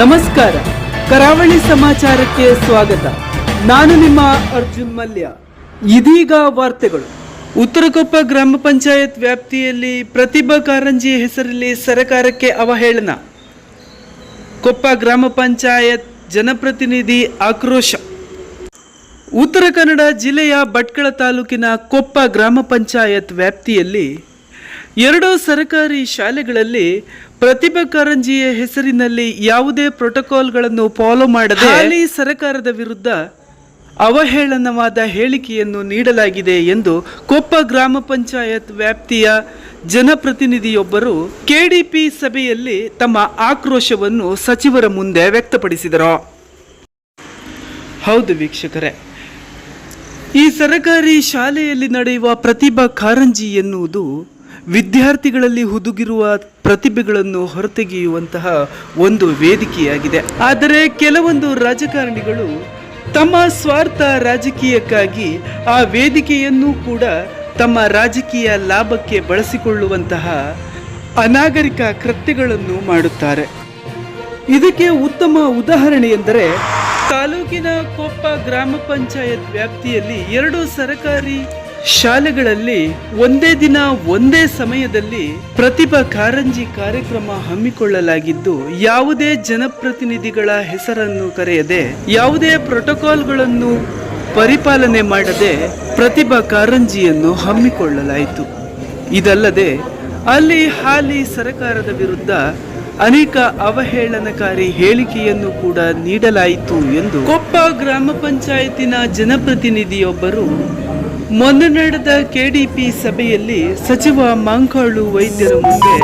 ನಮಸ್ಕಾರ. ಕರಾವಳಿ ಸಮಾಚಾರಕ್ಕೆ ಸ್ವಾಗತ. ನಾನು ನಿಮ್ಮ ಅರ್ಜುನ್ ಮಲ್ಯ. ಇದೀಗ ವಾರ್ತೆಗಳು. ಉತ್ತರಕೊಪ್ಪ ಗ್ರಾಮ ಪಂಚಾಯತ್ ವ್ಯಾಪ್ತಿಯಲ್ಲಿ ಪ್ರತಿಭಾ ಕಾರಂಜಿ ಹೆಸರಲ್ಲಿ ಸರಕಾರಕ್ಕೆ ಅವಹೇಳನ. ಕೊಪ್ಪ ಗ್ರಾಮ ಪಂಚಾಯತ್ ಜನಪ್ರತಿನಿಧಿ ಆಕ್ರೋಶ. ಉತ್ತರ ಕನ್ನಡ ಜಿಲ್ಲೆಯ ಭಟ್ಕಳ ತಾಲೂಕಿನ ಕೊಪ್ಪ ಗ್ರಾಮ ಪಂಚಾಯತ್ ವ್ಯಾಪ್ತಿಯಲ್ಲಿ ಎರಡು ಸರ್ಕಾರಿ ಶಾಲೆಗಳಲ್ಲಿ ಪ್ರತಿಭಾ ಕಾರಂಜಿಯ ಹೆಸರಿನಲ್ಲಿ ಯಾವುದೇ ಪ್ರೋಟೋಕಾಲ್ಗಳನ್ನು ಫಾಲೋ ಮಾಡದೆ ಹಾಲಿ ಸರ್ಕಾರದ ವಿರುದ್ಧ ಅವಹೇಳನವಾದ ಹೇಳಿಕೆಯನ್ನು ನೀಡಲಾಗಿದೆ ಎಂದು ಕೊಪ್ಪ ಗ್ರಾಮ ಪಂಚಾಯತ್ ವ್ಯಾಪ್ತಿಯ ಜನಪ್ರತಿನಿಧಿಯೊಬ್ಬರು ಕೆಡಿಪಿ ಸಭೆಯಲ್ಲಿ ತಮ್ಮ ಆಕ್ರೋಶವನ್ನು ಸಚಿವರ ಮುಂದೆ ವ್ಯಕ್ತಪಡಿಸಿದರು. ಹೌದು ವೀಕ್ಷಕರೇ ಈ ಸರಕಾರಿ ಶಾಲೆಯಲ್ಲಿ ನಡೆಯುವ ಪ್ರತಿಭಾ ಕಾರಂಜಿ ಎನ್ನುವುದು ವಿದ್ಯಾರ್ಥಿಗಳಲ್ಲಿ ಹುದುಗಿರುವ ಪ್ರತಿಭೆಗಳನ್ನು ಹೊರತೆಗೆಯುವಂತಹ ಒಂದು ವೇದಿಕೆಯಾಗಿದೆ. ಆದರೆ ಕೆಲವೊಂದು ರಾಜಕಾರಣಿಗಳು ತಮ್ಮ ಸ್ವಾರ್ಥ ರಾಜಕೀಯಕ್ಕಾಗಿ ಆ ವೇದಿಕೆಯನ್ನು ಕೂಡ ತಮ್ಮ ರಾಜಕೀಯ ಲಾಭಕ್ಕೆ ಬಳಸಿಕೊಳ್ಳುವಂತಹ ಅನಾಗರಿಕ ಕೃತ್ಯಗಳನ್ನು ಮಾಡುತ್ತಾರೆ. ಇದಕ್ಕೆ ಉತ್ತಮ ಉದಾಹರಣೆ ಎಂದರೆ, ತಾಲೂಕಿನ ಕೊಪ್ಪ ಗ್ರಾಮ ಪಂಚಾಯತ್ ವ್ಯಾಪ್ತಿಯಲ್ಲಿ ಎರಡು ಸರಕಾರಿ ಶಾಲೆಗಳಲ್ಲಿ ಒಂದೇ ದಿನ, ಒಂದೇ ಸಮಯದಲ್ಲಿ ಪ್ರತಿಭಾ ಕಾರಂಜಿ ಕಾರ್ಯಕ್ರಮ ಹಮ್ಮಿಕೊಳ್ಳಲಾಗಿದ್ದು, ಯಾವುದೇ ಜನಪ್ರತಿನಿಧಿಗಳ ಹೆಸರನ್ನು ಕರೆಯದೆ, ಯಾವುದೇ ಪ್ರೋಟೋಕಾಲ್ಗಳನ್ನು ಪರಿಪಾಲನೆ ಮಾಡದೆ ಪ್ರತಿಭಾ ಕಾರಂಜಿಯನ್ನು ಹಮ್ಮಿಕೊಳ್ಳಲಾಯಿತು. ಇದಲ್ಲದೆ, ಅಲ್ಲಿ ಹಾಲಿ ಸರಕಾರದ ವಿರುದ್ಧ ಅನೇಕ ಅವಹೇಳನಕಾರಿ ಹೇಳಿಕೆಯನ್ನು ಕೂಡ ನೀಡಲಾಯಿತು ಎಂದು ಕೊಪ್ಪ ಗ್ರಾಮ ಪಂಚಾಯತಿನ ಜನಪ್ರತಿನಿಧಿಯೊಬ್ಬರು ಮೊನ್ನೆ ನಡೆದ ಕೆಡಿಪಿ ಸಭೆಯಲ್ಲಿ ಸಚಿವ ಮಾಂಕಾಳು ವೈದ್ಯರ ಮುಂದೆ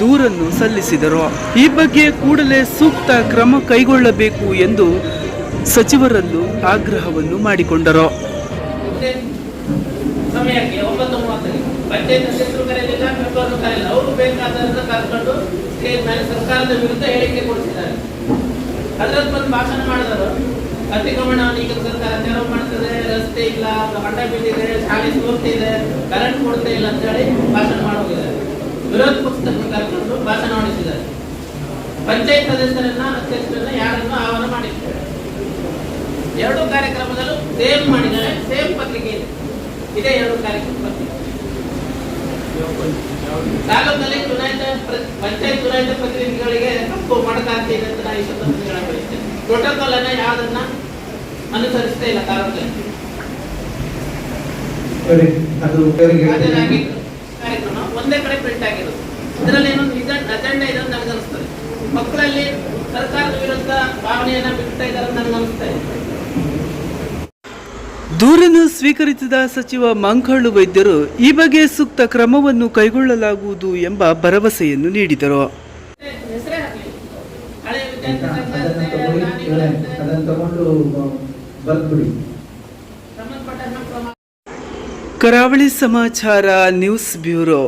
ದೂರನ್ನು ಸಲ್ಲಿಸಿದರು ಈ ಬಗ್ಗೆ ಕೂಡಲೇ ಸೂಕ್ತ ಕ್ರಮ ಕೈಗೊಳ್ಳಬೇಕು ಎಂದು ಸಚಿವರನ್ನು ಆಗ್ರಹವನ್ನು ಮಾಡಿಕೊಂಡರು ಸರ್ಕಾರದ ವಿರುದ್ಧ ಹೇಳಿಕೆ ಕೊಡಿಸಿದ್ದಾರೆ ಭಾಷಣ ಮಾಡಿದರು ಅತಿಕ್ರಮಣ ಈಗ ಸರ್ಕಾರ ತೆರವು ಮಾಡ್ತದೆ, ರಸ್ತೆ ಇಲ್ಲ ಹೊಂಡ ಬಿದ್ದಿದೆ, ಶಾಲೆ ಸೋರ್ತಿದೆ ಕರೆಂಟ್ ಕೊಡ್ತಾ ಇಲ್ಲ ಅಂತ ಹೇಳಿ ಭಾಷಣ ಮಾಡೋಗಿದ್ದಾರೆ ವಿರೋಧ ಪಕ್ಷದ ಕರ್ಕೊಂಡು ಭಾಷಣ ಮಾಡಿಸಿದ್ದಾರೆ. ಪಂಚಾಯತ್ ಸದಸ್ಯರನ್ನ, ಅಧ್ಯಕ್ಷರನ್ನ ಯಾರನ್ನು ಆಹ್ವಾನ ಮಾಡಿದ್ದಾರೆ ಎರಡು ಕಾರ್ಯಕ್ರಮದಲ್ಲೂ ಸೇಮ್ ಮಾಡಿದ್ದಾರೆ, ಸೇಮ್ ಪತ್ರಿಕೆ ಇದೆ. ಇದೇ ಎರಡು ಕಾರ್ಯಕ್ರಮ ಪತ್ರಿಕೆ. ತಾಲೂಕಲ್ಲಿ ಚುನಾಯಿತ ಪಂಚಾಯತ್ ಚುನಾಯಿತ ಪ್ರತಿನಿಧಿಗಳಿಗೆ ತಪ್ಪು ಮಾಡ್ತಾ ಅಂತ ನಾನು ಪ್ರೋಟೋಕಾಲ್ ಅನ್ನ ಯಾವ್ದನ್ನ ಅನುಸರಿಸ್ತಾ ಇಲ್ಲ ತಾಲೂಕಲ್ಲಿ? ಸರಿ, ಅದು ಕಾರ್ಯಕ್ರಮ ಒಂದೇ ಕಡೆ ಪ್ರಿಂಟ್ ಆಗಿರೋದು. ಇದರಲ್ಲಿ ಏನೊಂದು ಅಜೆಂಡಾ ಇದೆ ಅಂತ ನನಗೆ ಅನಿಸ್ತದೆ ಮಕ್ಕಳಲ್ಲಿ ಸರ್ಕಾರದ ವಿರುದ್ಧ ಭಾವನೆಯನ್ನ ಬಿಡ್ತಾ ಇದ್ದಾರೆ ಅಂತ ನನಗೆ ಅನಿಸ್ತಾ ಇದೆ. ದೂರನ್ನು ಸ್ವೀಕರಿಸಿದ ಸಚಿವ ಮಂಕಳು ವೈದ್ಯರು ಈ ಬಗ್ಗೆ ಸೂಕ್ತ ಕ್ರಮವನ್ನು ಕೈಗೊಳ್ಳಲಾಗುವುದು ಎಂಬ ಭರವಸೆಯನ್ನು ನೀಡಿದರು. ಅದನ್ನ ವಿದ್ಯಾರ್ಥಿ ತಗೊಳ್ಳಿ, ದಾನಿಗಳಂತೆ ಅದನ್ನ ತಗೊಂಡು ಬರ್ದ್ಬಿಡಿ ಸಂಬಂಧಪಟ್ಟ ಕ್ರಮ ಕರಾವಳಿ ಸಮಾಚಾರ ನ್ಯೂಸ್ ಬ್ಯೂರೋ